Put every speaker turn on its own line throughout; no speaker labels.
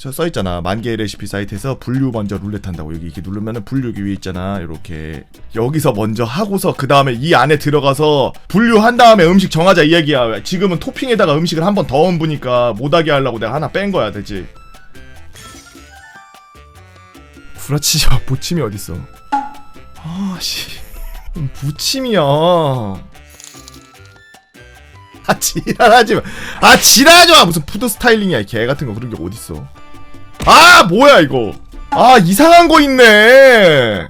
저 써있잖아. 만 개의 레시피 사이트에서 분류 먼저 룰렛 한다고. 여기 이렇게 누르면은 분류 위에 있잖아. 이렇게. 여기서 먼저 하고서 그 다음에 이 안에 들어가서 분류한 다음에 음식 정하자 이 얘기야. 지금은 토핑에다가 음식을 한 번 더 얹으니까 못하게 하려고 내가 하나 뺀 거야 되지 구라치자 보침이 어딨어? 아씨. 부침이야. 아 지랄하지 마. 아 지랄하지 마. 무슨 푸드 스타일링이야. 개 같은 거 그런 게 어딨어. 아 뭐야 이거. 아 이상한 거 있네.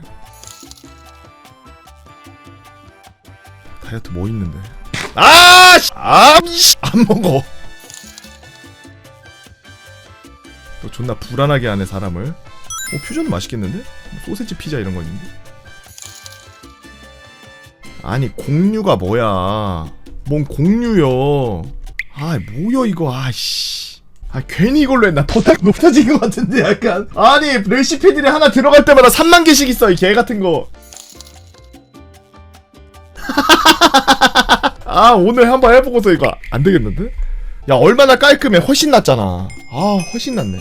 다이어트 뭐 있는데? 아, 씨. 아, 씨. 안 먹어. 또 존나 불안하게 하네 사람을. 어 퓨전은 맛있겠는데? 뭐 소세지 피자 이런 거 있는데. 아니 공유가 뭐야? 뭔 공유요? 아 뭐야 이거 아씨. 아 괜히 이걸로 했나 더딱 높아진 것 같은데 약간 아니 레시피들이 하나 들어갈 때마다 3만 개씩 있어 이 개 같은 거. 아 오늘 한번 해보고서 이거 안 되겠는데? 야 얼마나 깔끔해 훨씬 낫잖아. 아 훨씬 낫네.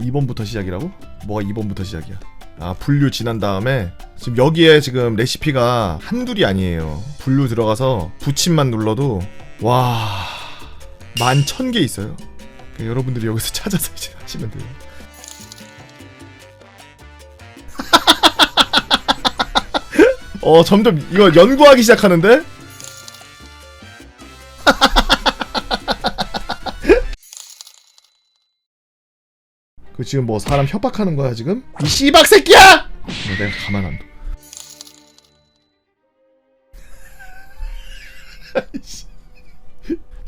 2번부터 시작이라고? 뭐가 2번부터 시작이야? 아 분류 지난 다음에 지금 여기에 지금 레시피가 한둘이 아니에요 분류 들어가서 부침만 눌러도 와 만 천 개 있어요 여러분들이 여기서 찾아서 이제 하시면 돼요 어 점점 이거 연구하기 시작하는데 그 지금 뭐 사람 협박하는 거야 지금? 이 씨박 새끼야! 뭐 내가 가만 안 둬.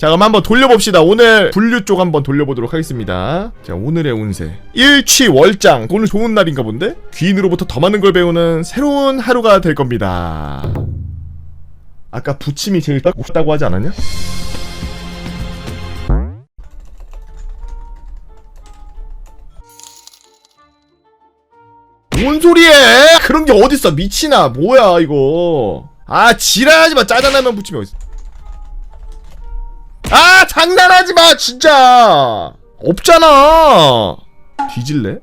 자 그럼 한번 돌려봅시다. 오늘 분류 쪽 한번 돌려보도록 하겠습니다. 자 오늘의 운세. 일취월장. 오늘 좋은 날인가 본데? 귀인으로부터 더 많은 걸 배우는 새로운 하루가 될 겁니다. 아까 부침이 제일 딱 없다고 하지 않았냐? 뭔 소리해? 그런 게 어딨어? 미치나 뭐야 이거? 아 지랄하지 마. 짜장라면 부침이 어딨어 아 장난하지 마 진짜 없잖아 뒤질래?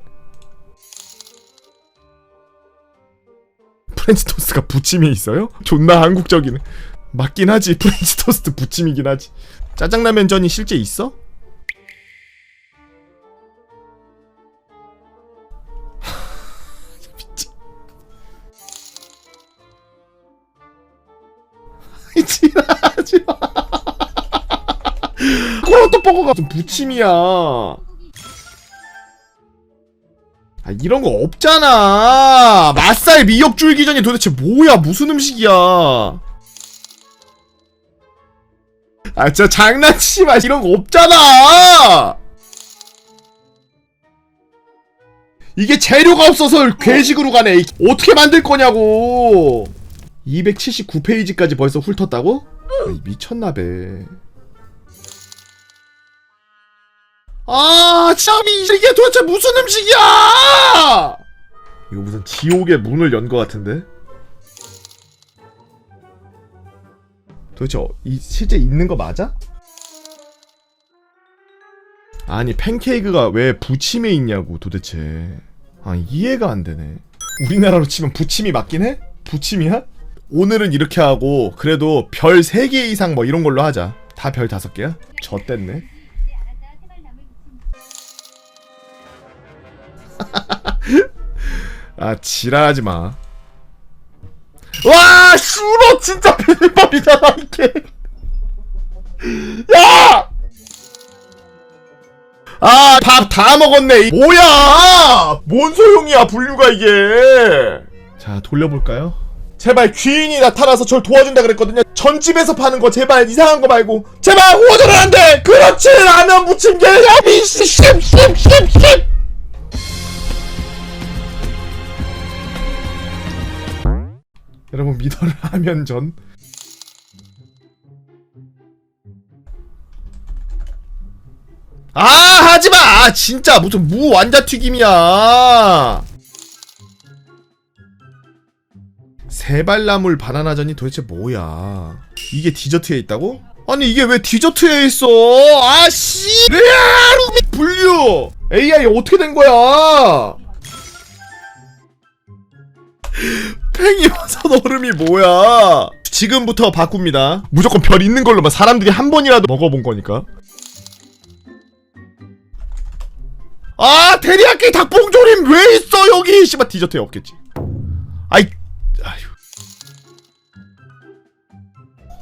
프렌치 토스트가 부침이 있어요? 존나 한국적이네 맞긴 하지 프렌치 토스트 부침이긴 하지 짜장라면 전이 실제 있어? 코로토버거가 무슨 부침이야. 아 이런 거 없잖아. 맛살 미역 줄기전이 도대체 뭐야? 무슨 음식이야? 아 진짜 장난치지 마. 이런 거 없잖아. 이게 재료가 없어서 괴식으로 가네. 어떻게 만들 거냐고. 279페이지까지 벌써 훑었다고? 미쳤나배. 아, 참이 이게 도대체 무슨 음식이야? 이거 무슨 지옥의 문을 연 것 같은데? 도대체 어, 이 실제 있는 거 맞아? 아니 팬케이크가 왜 부침에 있냐고 도대체. 아 이해가 안 되네. 우리나라로 치면 부침이 맞긴 해? 부침이야? 오늘은 이렇게 하고 그래도 별 3개 이상 뭐 이런 걸로 하자. 다 별 5개야? 젖됐네. 아 지랄하지 마. 와 슈로 진짜 비빔밥이잖아 이게. 야! 아 밥 다 먹었네. 이- 뭐야? 뭔 소용이야 분류가 이게. 자 돌려볼까요? 제발 귀인이 나타나서 절 도와준다 그랬거든요. 전집에서 파는 거 제발 이상한 거 말고 제발 오더는 안 돼. 그렇지 라면 무침 개야미 씹씹씹씹. 여 미더를 하면 전 아 하지마 아, 진짜 무슨 무 완자 튀김이야 세발나물 바나나전이 도대체 뭐야 이게 디저트에 있다고? 아니 이게 왜 디저트에 있어? 아씨! 레아루미 분류! AI 어떻게 된 거야? 팽이버섯 얼음이 뭐야? 지금부터 바꿉니다. 무조건 별 있는 걸로만 사람들이 한 번이라도 먹어본 거니까. 아 테리야끼 닭봉조림 왜 있어 여기? 씨발 디저트에 없겠지. 아이 아휴.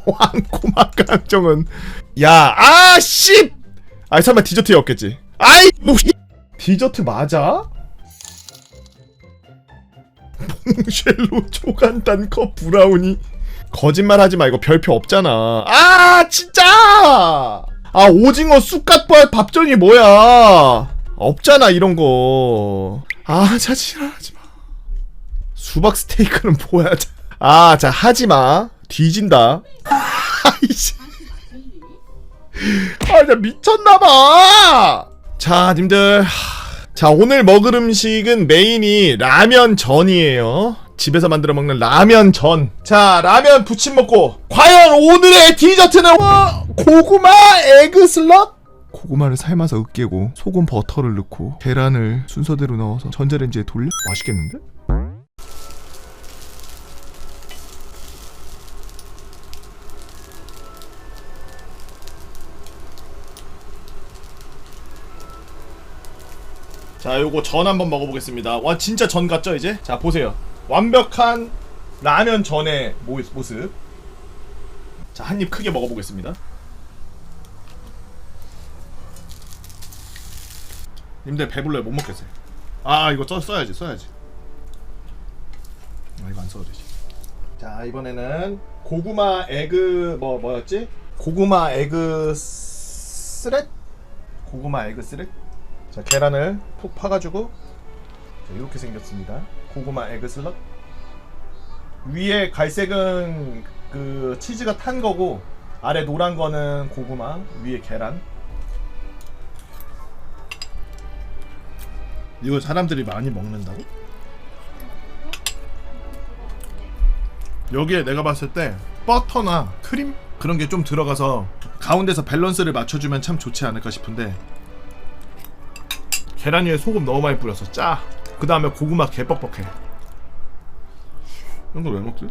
왕고막 감정은 야 아 씨 아이 설마 디저트에 없겠지 아이 뭐 씨. 디저트 맞아? 몽쉘로 초간 단 컵 브라우니. 거짓말 하지 마 이거 별표 없잖아. 아 진짜! 아 오징어 쑥갓밥 밥정이 뭐야? 없잖아 이런 거아 자지랄하지 마. 수박 스테이크는 뭐야 아 자 하지 마. 뒤진다. 아이씨. 아 진짜 미쳤나봐. 자 님들 자 오늘 먹을 음식은 메인이 라면 전이에요. 집에서 만들어 먹는 라면 전 자 라면 부침 먹고 과연 오늘의 디저트는 어, 고구마 에그 슬럿 고구마를 삶아서 으깨고 소금 버터를 넣고 계란을 순서대로 넣어서 전자레인지에 돌려? 맛있겠는데? 자, 요거 전 한번 먹어보겠습니다. 와, 진짜 전 같죠, 이제? 자, 보세요. 완벽한 라면 전의 모, 모습. 자, 한 입 크게 먹어보겠습니다. 님들 배불러요. 못 먹겠어요. 아, 이거 써, 써야지, 써야지. 아, 이거 안 써도 되지. 자, 이번에는 고구마 에그, 뭐, 뭐였지? 고구마 에그 스렛? 고구마 에그 스렛? 자 계란을 푹 파가지고 자, 이렇게 생겼습니다. 고구마 에그 슬럿 위에 갈색은 그 치즈가 탄 거고 아래 노란 거는 고구마 위에 계란 이거 사람들이 많이 먹는다고? 여기에 내가 봤을 때 버터나 크림 그런 게 좀 들어가서 가운데서 밸런스를 맞춰주면 참 좋지 않을까 싶은데 계란 위에 소금 너무 많이 뿌려서 짜. 그 다음에 고구마 개뻑뻑해. 이런 걸 왜 먹지?